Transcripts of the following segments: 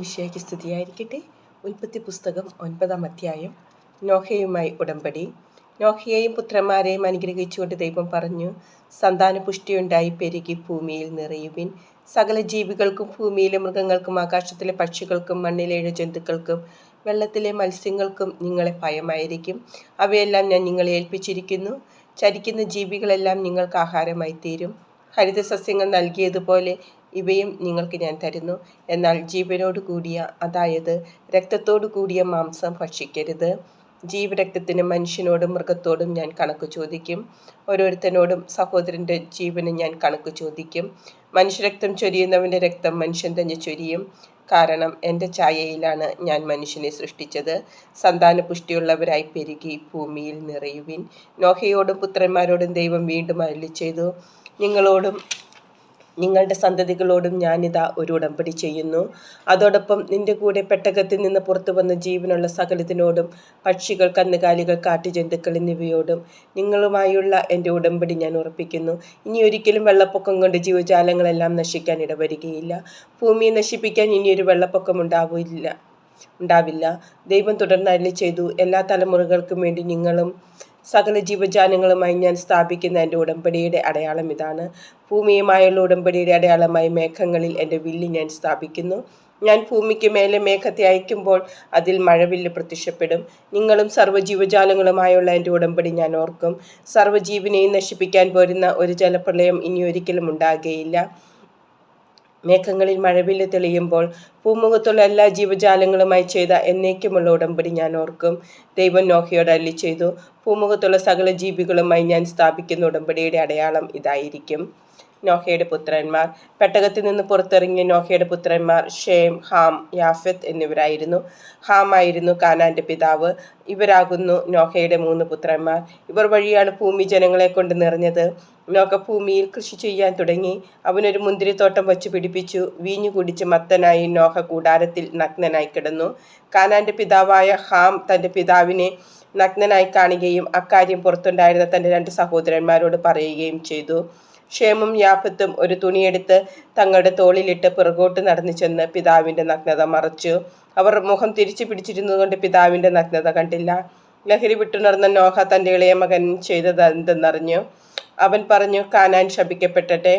വിഷയയ്ക്ക് സ്തുതിയായിരിക്കട്ടെ. ഉൽപ്പത്തി പുസ്തകം ഒൻപതാം അധ്യായം. നോഹയുമായി ഉടമ്പടി. നോഹയെയും പുത്രന്മാരെയും അനുഗ്രഹിച്ചുകൊണ്ട് ദൈവം പറഞ്ഞു സന്താന പുഷ്ടിയുണ്ടായി പെരുകി ഭൂമിയിൽ നിറയുവിൻ. സകല ജീവികൾക്കും ഭൂമിയിലെ മൃഗങ്ങൾക്കും ആകാശത്തിലെ പക്ഷികൾക്കും മണ്ണിലെ ജന്തുക്കൾക്കും വെള്ളത്തിലെ മത്സ്യങ്ങൾക്കും നിങ്ങളെ ഭയമായിരിക്കും. അവയെല്ലാം ഞാൻ നിങ്ങളെ ഏൽപ്പിച്ചിരിക്കുന്നു. ചരിക്കുന്ന ജീവികളെല്ലാം നിങ്ങൾക്ക് ആഹാരമായി തീരും. ഹരിതസസ്യങ്ങൾ നൽകിയതുപോലെ ഇവയും നിങ്ങൾക്ക് ഞാൻ തരുന്നു. എന്നാൽ ജീവനോട് കൂടിയ അതായത് രക്തത്തോടു കൂടിയ മാംസം ഭക്ഷിക്കരുത്. ജീവരക്തത്തിന് മനുഷ്യനോടും മൃഗത്തോടും ഞാൻ കണക്ക് ചോദിക്കും. ഓരോരുത്തനോടും സഹോദരന്റെ ജീവന് ഞാൻ കണക്ക് ചോദിക്കും. മനുഷ്യരക്തം ചൊരിയുന്നവന്റെ രക്തം മനുഷ്യൻ തന്നെ ചൊരിയും. കാരണം എന്റെ ഛായയിലാണ് ഞാൻ മനുഷ്യനെ സൃഷ്ടിച്ചത്. സന്താന പുഷ്ടിയുള്ളവരായി പെരുകി ഭൂമിയിൽ നിറയുവിൻ. നോഹയോടും പുത്രന്മാരോടും ദൈവം വീണ്ടും അരളി ചെയ്തു നിങ്ങളോടും നിങ്ങളുടെ സന്തതികളോടും ഞാനിതാ ഒരു ഉടമ്പടി ചെയ്യുന്നു. അതോടൊപ്പം നിന്റെ കൂടെ പെട്ടകത്തിൽ നിന്ന് പുറത്തു വന്ന ജീവനുള്ള സകലത്തിനോടും പക്ഷികൾ കന്നുകാലികൾ കാട്ടുജന്തുക്കൾ എന്നിവയോടും നിങ്ങളുമായുള്ള എന്റെ ഉടമ്പടി ഞാൻ ഉറപ്പിക്കുന്നു. ഇനി ഒരിക്കലും വെള്ളപ്പൊക്കം കൊണ്ട് ജീവജാലങ്ങളെല്ലാം നശിക്കാൻ ഇടവരികയില്ല. ഭൂമിയെ നശിപ്പിക്കാൻ ഇനിയൊരു വെള്ളപ്പൊക്കം ഉണ്ടാവില്ല. ഉണ്ടാവില്ല. ദൈവം തുടർന്ന് അരളി ചെയ്തു എല്ലാ തലമുറകൾക്കും വേണ്ടി നിങ്ങളും സകല ജീവജാലങ്ങളുമായി ഞാൻ സ്ഥാപിക്കുന്ന എന്റെ ഉടമ്പടിയുടെ അടയാളം ഇതാണ്. ഭൂമിയുമായുള്ള ഉടമ്പടിയുടെ അടയാളമായി മേഘങ്ങളിൽ എന്റെ വില്ല് ഞാൻ സ്ഥാപിക്കുന്നു. ഞാൻ ഭൂമിക്ക് മേലെ മേഘത്തെ അയക്കുമ്പോൾ അതിൽ മഴവില്ല് പ്രത്യക്ഷപ്പെടും. നിങ്ങളും സർവജീവജാലങ്ങളുമായുള്ള എന്റെ ഉടമ്പടി ഞാൻ ഓർക്കും. സർവജീവിനെയും നശിപ്പിക്കാൻ പോരുന്ന ഒരു ജലപ്രളയം ഇനി ഒരിക്കലും ഉണ്ടാകുകയില്ല. മേഘങ്ങളിൽ മഴവില്ല് തെളിയുമ്പോൾ പൂമുഖത്തുള്ള എല്ലാ ജീവജാലങ്ങളുമായി ചെയ്ത എന്നേക്കുമുള്ള ഉടമ്പടി ഞാൻ ഓർക്കും. ദൈവം നോഹയോട് അല്ലി ചെയ്തു പൂമുഖത്തുള്ള സകല ജീവികളുമായി ഞാൻ സ്ഥാപിക്കുന്ന ഉടമ്പടിയുടെ അടയാളം ഇതായിരിക്കും. നോഹയുടെ പുത്രന്മാർ. പെട്ടകത്തിൽ നിന്ന് പുറത്തിറങ്ങിയ നോഹയുടെ പുത്രന്മാർ ഷേം ഹാം യാഫത്ത് എന്നിവരായിരുന്നു. ഹാം ആയിരുന്നു കാനാന്റെ പിതാവ്. ഇവരാകുന്നു നോഹയുടെ മൂന്ന് പുത്രന്മാർ. ഇവർ വഴിയാണ് ഭൂമി ജനങ്ങളെ കൊണ്ട് നിറഞ്ഞത്. നോക്ക ഭൂമിയിൽ കൃഷി ചെയ്യാൻ തുടങ്ങി. അവനൊരു മുന്തിരിത്തോട്ടം വച്ച് പിടിപ്പിച്ചു. വീഞ്ഞു കുടിച്ച് മത്തനായി നോഹ കൂടാരത്തിൽ നഗ്നനായി കിടന്നു. കാനാന്റെ പിതാവായ ഹാം തന്റെ പിതാവിനെ നഗ്നനായി കാണുകയും അക്കാര്യം പുറത്തുണ്ടായിരുന്ന തന്റെ രണ്ട് സഹോദരന്മാരോട് പറയുകയും ചെയ്തു. ക്ഷേമം യാഫത്തും ഒരു തുണിയെടുത്ത് തങ്ങളുടെ തോളിലിട്ട് പിറകോട്ട് നടന്നു ചെന്ന് പിതാവിന്റെ നഗ്നത മറച്ചു. അവർ മുഖം തിരിച്ചു പിടിച്ചിരുന്നതുകൊണ്ട് പിതാവിന്റെ നഗ്നത കണ്ടില്ല. ലഹരി വിട്ടുണർന്ന നോഹ തന്റെ ഇളയ മകൻ ചെയ്തത് എന്തെന്നറിഞ്ഞു. അവൻ പറഞ്ഞു കാനാൻ ശപിക്കപ്പെട്ടെ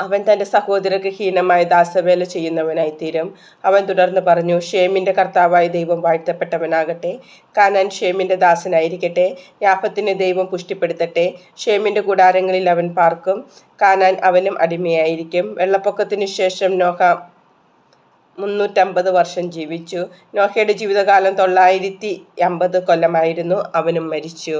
അവൻ തന്റെ സഹോദരക്ക് ഹീനമായ ദാസവേല ചെയ്യുന്നവനായി തീരും അവൻ തുടർന്ന് പറഞ്ഞു ഷേമിന്റെ കർത്താവായ ദൈവം വാഴ്ത്തപ്പെട്ടവനാകട്ടെ. കാനാൻ ഷേമിന്റെ ദാസനായിരിക്കട്ടെ. യാഫത്തിന് ദൈവം പുഷ്ടിപ്പെടുത്തട്ടെ. ഷേമിന്റെ കൂടാരങ്ങളിൽ അവൻ പാർക്കും. കാനാൻ അവനും അടിമയായിരിക്കും. വെള്ളപ്പൊക്കത്തിന് ശേഷം നോഹ മുന്നൂറ്റമ്പത് വർഷം ജീവിച്ചു. നോഹയുടെ ജീവിതകാലം തൊള്ളായിരത്തി അമ്പത് കൊല്ലമായിരുന്നു. അവനും മരിച്ചു.